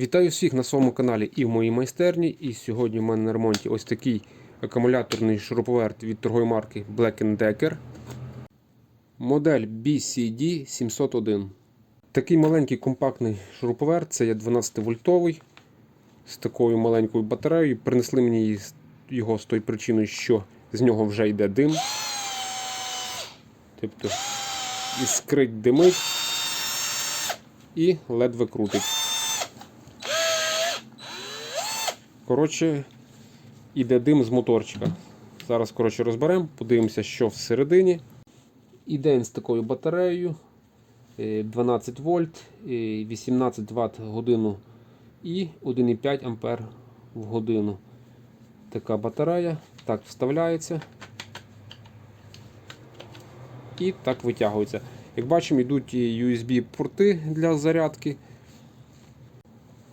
Вітаю всіх на своєму каналі і в моїй майстерні. І сьогодні в мене на ремонті ось такий акумуляторний шуруповерт від торгової марки Black Decker. Модель BCD 701. Такий маленький компактний шуруповерт, це є 12 вольтовий з такою маленькою батареєю. Принесли мені його з тої причини, що з нього вже йде дим. Тобто іскрить димить і ледве крутить. Коротше, іде дим з моторчика. Зараз коротше, розберемо, подивимося, що всередині. Іде з такою батареєю. е, 12 вольт, е, 18 Вт годину і 1,5 ампер в годину. Така батарея. Так вставляється. І так витягується. Як бачимо, йдуть USB-порти для зарядки.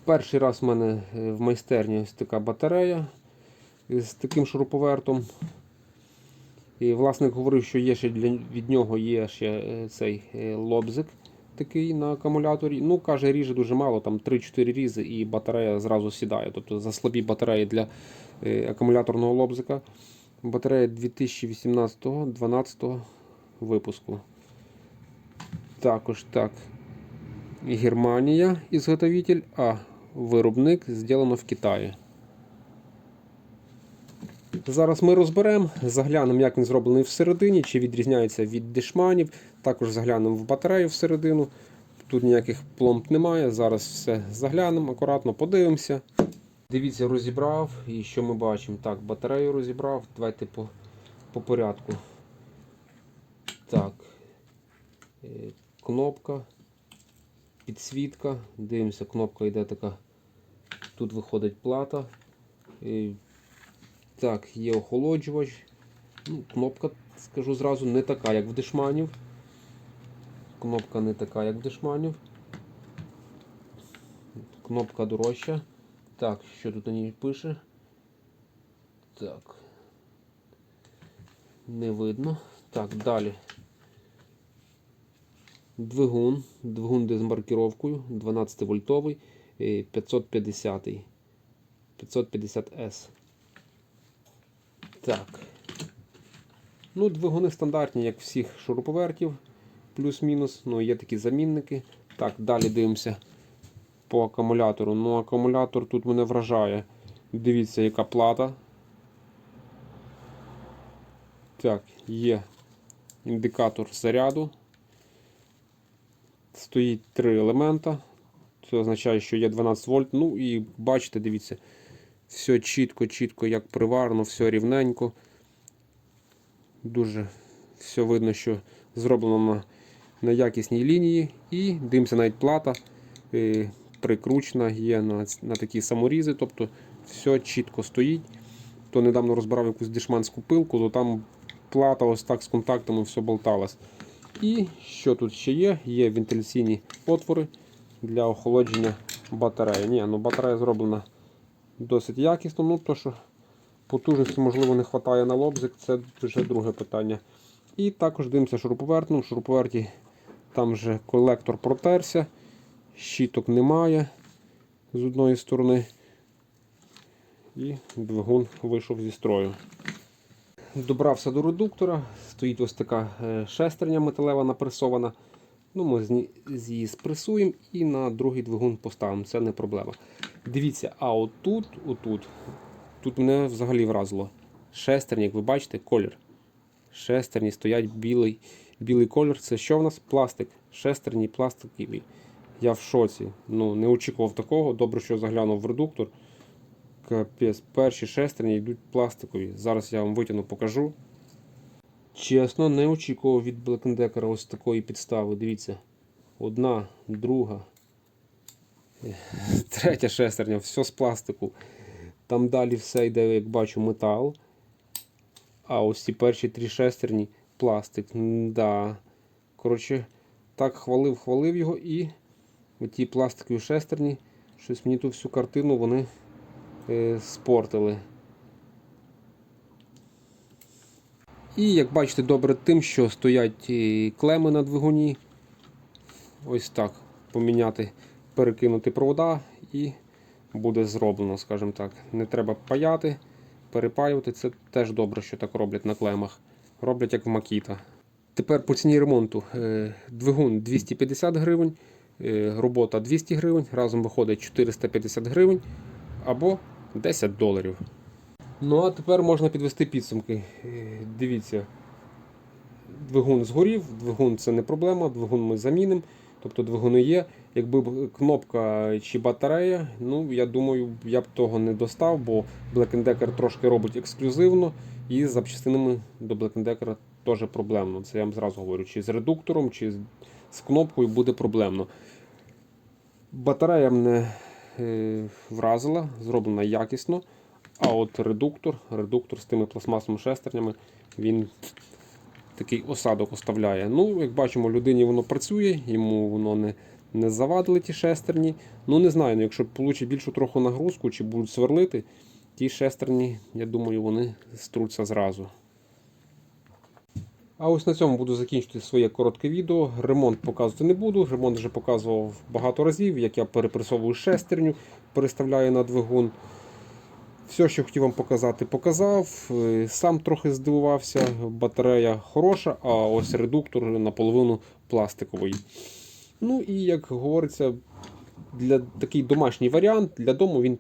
Перший раз в мене е, в майстерні ось така батарея з таким шуруповертом. І власник говорив, що є ще для, від нього є ще е, цей е, лобзик такий на акумуляторі. Ну, каже, ріже дуже мало, там 3-4 різи і батарея зразу сідає. Тобто за слабі батареї для акумуляторного лобзика. Батарея 2018-12 випуску. Також так. Германія ізготовитель, а виробник зроблено в Китаї. Зараз ми розберемо, заглянемо, як він зроблений всередині, чи відрізняється від дешманів. Також заглянемо в батарею всередину. Тут ніяких пломб немає. Зараз все заглянемо, акуратно подивимося. Дивіться, розібрав і що ми бачимо? Так, батарею розібрав. Давайте по, по порядку. Так. Е, Кнопка, підсвітка. Дивимося, кнопка йде така. Тут виходить плата. Так, є охолоджувач. Ну, Кнопка, скажу зразу, не така, як в дешманів. Кнопка не така, як в дешманів. Кнопка дорожча. Так, що тут на ній пише? Так. Не видно. Так, далі. Двигун. Двигун де з маркіровкою 12 вольтовий 550 550S. Так. Ну, двигуни стандартні, як всіх шуруповертів, плюс-мінус. Ну, є такі замінники. Так, далі дивимося по акумулятору. Ну, акумулятор тут мене вражає. Дивіться, яка плата. Так, є індикатор заряду. Стоїть три елемента. Це означає, що є 12 вольт. Ну і бачите, дивіться, все чітко, чітко, як приварено, все рівненько. Дуже все видно, що зроблено на на якісній лінії. І дивимося, навіть плата е, прикручена, є на на такі саморізи, тобто все чітко стоїть. То недавно розбирав якусь дешманську пилку, то там плата ось так з контактами все болталось. І що тут ще є? Є вентиляційні отвори для охолодження батареї. Ні, ну батарея зроблена досить якісно, ну то що потужності, можливо, не вистачає на лобзик, це вже друге питання. І також дивимося шуруповерт. Ну, в шуруповерті там вже колектор протерся, щіток немає з одної сторони. І двигун вийшов зі строю. Добрався до редуктора, стоїть ось така е, шестерня металева напресована. Ну, Ми її спресуємо і на другий двигун поставимо, це не проблема. Дивіться, а отут, отут, тут мене взагалі вразило. Шестерні, як ви бачите, колір. Шестерні стоять білий білий колір. Це що в нас? Пластик. Шестерні пластикові. Я в шоці. Ну, Не очікував такого. Добре, що заглянув в редуктор. Капець, перші шестерні йдуть пластикові. Зараз я вам витягну, покажу. Чесно, не очікував від Decker ось такої підстави. Дивіться. Одна, друга, третя шестерня, все з пластику. Там далі все йде, як бачу, метал. А ось ці перші три шестерні пластик. Да. Коротше, так хвалив, хвалив його і ті пластикові шестерні, щось мені ту всю картину вони е, спортили. І як бачите, добре тим, що стоять клеми на двигуні. Ось так поміняти, перекинути провода і буде зроблено, скажімо так. Не треба паяти, перепаювати. Це теж добре, що так роблять на клемах. Роблять як в Макіта. Тепер по ціні ремонту. Е, Двигун 250 гривень, е, робота 200 гривень, разом виходить 450 гривень або 10 доларів. Ну а тепер можна підвести підсумки. Е, Дивіться, двигун згорів, двигун це не проблема, двигун ми замінимо. Тобто двигуни є. Якби кнопка чи батарея, ну я думаю, я б того не достав, бо Black Decker трошки робить ексклюзивно, і з запчастинами до Black Decker теж проблемно. Це я вам зразу говорю, чи з редуктором, чи з- кнопкою буде проблемно. Батарея мене е, вразила, зроблена якісно. А от редуктор, редуктор з тими пластмасовими шестернями, він такий осадок оставляє. Ну, як бачимо, людині воно працює, йому воно не, не завадили ті шестерні. Ну, не знаю, ну, якщо получить більшу трохи нагрузку чи будуть сверлити, ті шестерні, я думаю, вони струться зразу. А ось на цьому буду закінчити своє коротке відео. Ремонт показувати не буду. Ремонт вже показував багато разів, як я перепресовую шестерню, переставляю на двигун. Все, що хотів вам показати, показав. Е, Сам трохи здивувався. Батарея хороша, а ось редуктор наполовину пластиковий. Ну і як говориться, для такий домашній варіант, для дому він